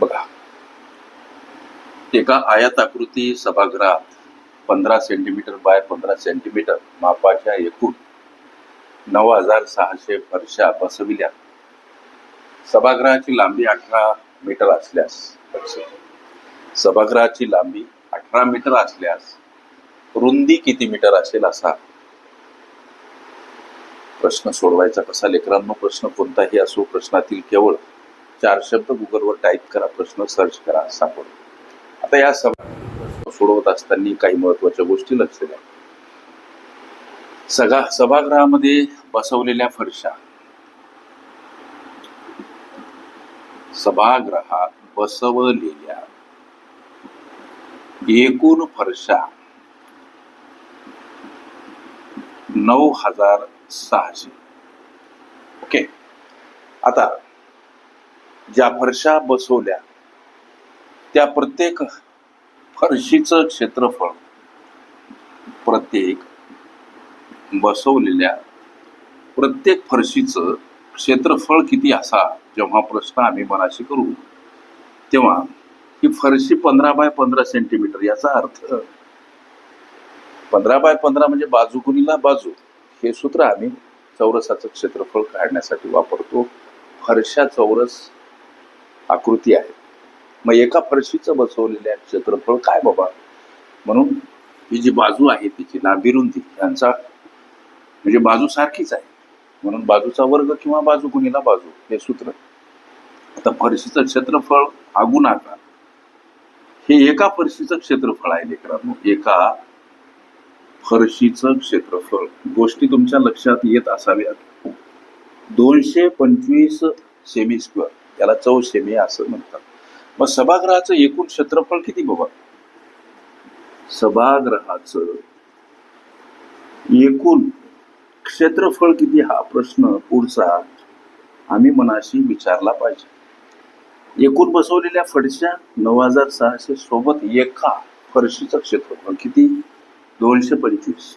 बघा. एका आयताकृती सभागृहात पंधरा सेंटीमीटर बाय पंधरा सेंटीमीटर मापाच्या एकूण नऊ हजार सहाशे फरशा बसविल्या. सभागृहाची लांबी अठरा मीटर असल्यास सभागृहाची लांबी अठरा मीटर असल्यास रुंदी किती मीटर असेल असा प्रश्न सोडवायचा कसा? लेकरांनो प्रश्न कोणताही असो प्रश्नातील केवळ चार शब्द गुगलवर टाईप करा प्रश्न सर्च करा सापड आता या सभा सोडवत असताना काही महत्त्वाच्या गोष्टी लक्ष द्या सभा सभागृहामध्ये बसवलेल्या फरशा. सभागृहात बसवलेल्या एकूण फरशा नऊ हजार सहाशे. ओके आता ज्या फरशा बसवल्या त्या प्रत्येक फरशीचं क्षेत्रफळ प्रत्येक बसवलेल्या प्रत्येक फरशीचं क्षेत्रफळ किती असा जेव्हा प्रश्न आम्ही मनाशी करू तेव्हा ही फरशी पंधरा बाय पंधरा सेंटीमीटर याचा अर्थ पंधरा बाय पंधरा म्हणजे बाजू गुणीला बाजू. हे सूत्र आम्ही चौरसाचं क्षेत्रफळ काढण्यासाठी वापरतो. फरशा चौरस आकृती आहे. मग एका फरशीचं बसवलेल्या क्षेत्रफळ काय बाबा? म्हणून ही जी बाजू आहे तिची नाभिरुंदी यांचा म्हणजे बाजू सारखीच आहे. म्हणून बाजूचा वर्ग किंवा बाजू गुणीला बाजू हे सूत्र. आता फरशीचं क्षेत्रफळ आगू नका हे एका फरशीचं क्षेत्रफळ आहे लेकरांनो. एका फरशीचं क्षेत्रफळ. गोष्टी तुमच्या लक्षात येत असाव्यात. दोनशे पंचवीस सेमी स्क्वेअर याला चौसेमी असं म्हणतात. मग सभागृहाचं एकूण क्षेत्रफळ किती बाबा? सभागृहाचं एकूण क्षेत्रफळ किती? हा प्रश्न पुढचा आम्ही मनाशी विचारला पाहिजे. एकूण बसवलेल्या फडशा नऊ हजार सहाशे सोबत एका फरशीचं क्षेत्रफळ किती? दोनशे पंचवीस.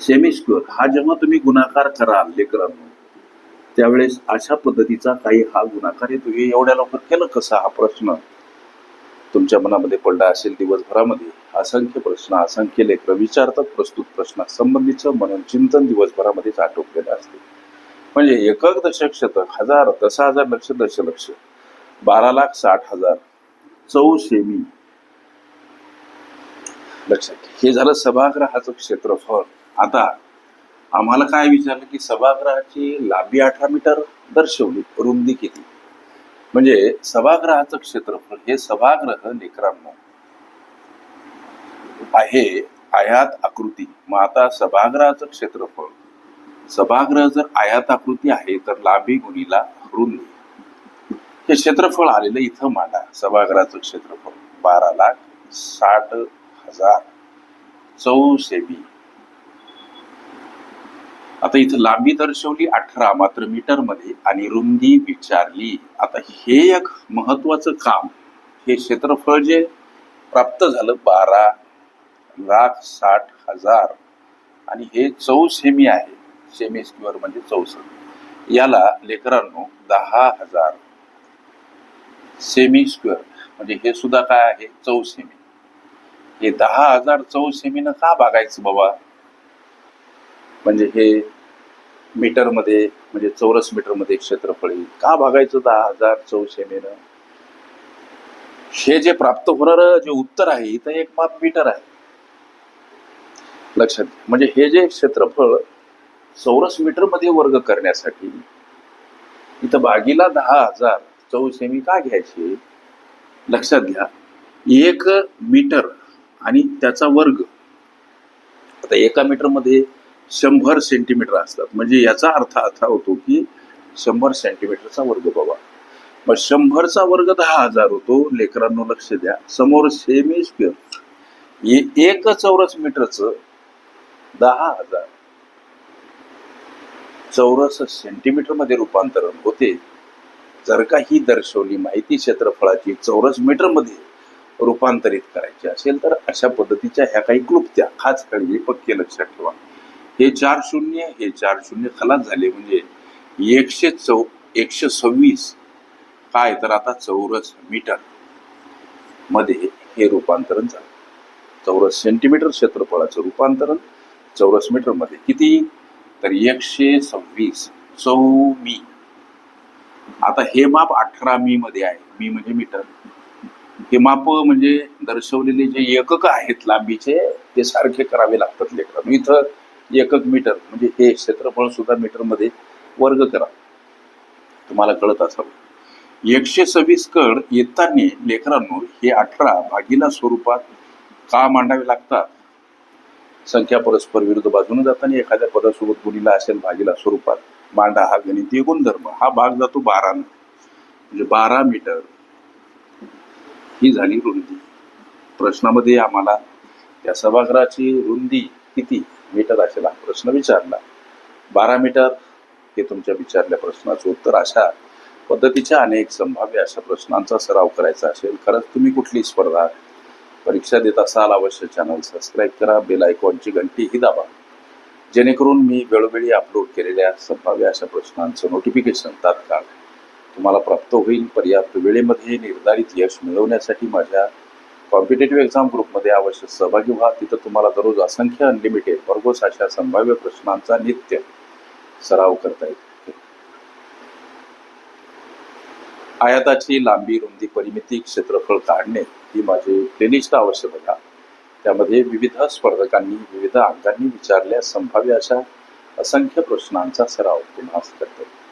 सेमी स्क्वेअर. हा जेव्हा तुम्ही गुणाकार कराल लेकरांनो त्यावेळेस अशा पद्धतीचा काही हा गुणाकार येतो हे एवढ्या लवकर केलं कसा? हा प्रश्न तुमच्या मनामध्ये पडला असेल दिवसभरामध्ये. असंख्य प्रश्न असंख्य लेकर विचारतात प्रस्तुत प्रश्नासंबंधीचं मनन चिंतन दिवसभरामध्येच आटोपलेलं असते. म्हणजे एकक दशक शतक हजार दस हजार लक्ष दशलक्ष बारा लाख साठ हजार. चौ सेमी लक्षात हे झालं सभागृहाचं क्षेत्रफळ. आता आम्हाला काय विचारलं की सभागृहाची लांबी अठरा मीटर दर्शवली रुंदी किती? म्हणजे सभागृहाचं क्षेत्रफळ हे सभागृह लेकरांना आहे आयात आकृती. मग आता सभागृहाचं क्षेत्रफळ सभागृह जर आयात आकृती आहे तर लांबी गुणीला रुंदी. हे क्षेत्रफळ आलेलं इथं मांडा सभागृहाचं क्षेत्रफळ. बारा लाख साठ हजार चौसेबी आता इथं लांबी दर्शवली अठरा मात्र मीटरमध्ये आणि रुंदी विचारली. आता हे एक महत्वाचं काम हे क्षेत्रफळ जे प्राप्त झालं बारा लाख साठ हजार आणि हे चौ सेमी आहे सेमी स्क्युअर म्हणजे चौसष्ट याला लेकरांनो दहा हजार सेमी स्क्वेअर म्हणजे हे सुद्धा काय आहे? चौ सेमी. हे दहा हजार चौ सेमीनं का भागायचं बाबा? म्हणजे हे मीटरमध्ये म्हणजे चौरस मीटरमध्ये क्षेत्रफळ येईल. का भागायचं दहा हजार चौ हे जे प्राप्त होणार जे उत्तर आहे इथं एक माप मीटर आहे. लक्षात म्हणजे हे जे क्षेत्रफळ चौरस मीटरमध्ये वर्ग करण्यासाठी इथं बागीला दहा हजार चौसेमी का घ्यायचे? लक्षात घ्या. एक मीटर आणि त्याचा वर्ग. आता एका मीटरमध्ये शंभर सेंटीमीटर असतात. म्हणजे याचा अर्थ असा होतो की शंभर सेंटीमीटरचा वर्ग बाबा. मग शंभरचा वर्ग दहा हजार होतो. लेकरांनो लक्ष द्या. समोर सेमी स्क्वेअर हे एक चौरस मीटरचं दहा हजार. चौरस सेंटीमीटरमध्ये रूपांतरण होते. जर का ही दर्शवली माहिती क्षेत्रफळाची चौरस मीटरमध्ये रूपांतरित करायची असेल तर अशा पद्धतीच्या ह्या काही क्लुप्त्या. खास काळजी पक्के लक्षात ठेवा. हे चार शून्य हे चार शून्य खलास झाले. म्हणजे एकशे चौ एकशे सव्वीस. काय? तर आता चौरस मीटरमध्ये हे रूपांतरण झालं. चौरस सेंटीमीटर क्षेत्रफळाचं रूपांतरण चौरस मीटरमध्ये. किती? तर एकशे सव्वीस. चौ मी. आता हे माप अठरा मी मध्ये आहे. मी म्हणजे मीटर. हे माप म्हणजे दर्शवलेले जे एकक आहेत लांबीचे ते सारखे करावे लागतात लेकरांनो इथं एकक मीटर म्हणजे हे क्षेत्रफळ सुद्धा मीटरमध्ये वर्ग करा. तुम्हाला कळत असावं. एकशे सव्वीस कड येताना लेकरांनो हे अठरा भागीला स्वरूपात का मांडावे लागतात? संख्या परस्पर विरुद्ध बाजूने जाताना एखाद्या पदासोबत गुणीला असेल भागीला स्वरूपात मांडा हा गणितीय गुणधर्म. हा भाग जातो बारानं. म्हणजे बारा मीटर. ही झाली रुंदी. प्रश्नामध्ये आम्हाला त्या सभागृहाची रुंदी किती? मीटर असेल हा प्रश्न विचारला. बारा मीटर हे तुमच्या विचारल्या प्रश्नाचं उत्तर अशा पद्धतीच्या अनेक संभाव्य अशा प्रश्नांचा सराव करायचा असेल. खरंच तुम्ही कुठली स्पर्धा परीक्षा देत असाल अवश्य चॅनल सबस्क्राईब करा बेल आयकॉनची घंटी ही दाबा. जेणेकरून मी वेळोवेळी अपलोड केलेल्या संभाव्य अशा प्रश्नांचं नोटिफिकेशन तात्काळ तुम्हाला प्राप्त होईल. पर्याप्त वेळेमध्ये निर्धारित यश मिळवण्यासाठी माझ्या कॉम्पिटेटिव्ह एक्झाम ग्रुपमध्ये अवश्य सहभागी व्हा. तिथं तुम्हाला दररोज असंख्य अनलिमिटेड भरघोस अशा संभाव्य प्रश्नांचा नित्य सराव करता येईल. आयाताची लांबी रुंदी परिमिती क्षेत्रफळ काढणे ही माझी प्लेलिस्ट अवश्य बघा त्यामध्ये विविध स्पर्धकांनी विविध अंगांनी विचारल्या संभाव्य अशा असंख्य प्रश्नांचा सराव तुम्हाला करता येईल.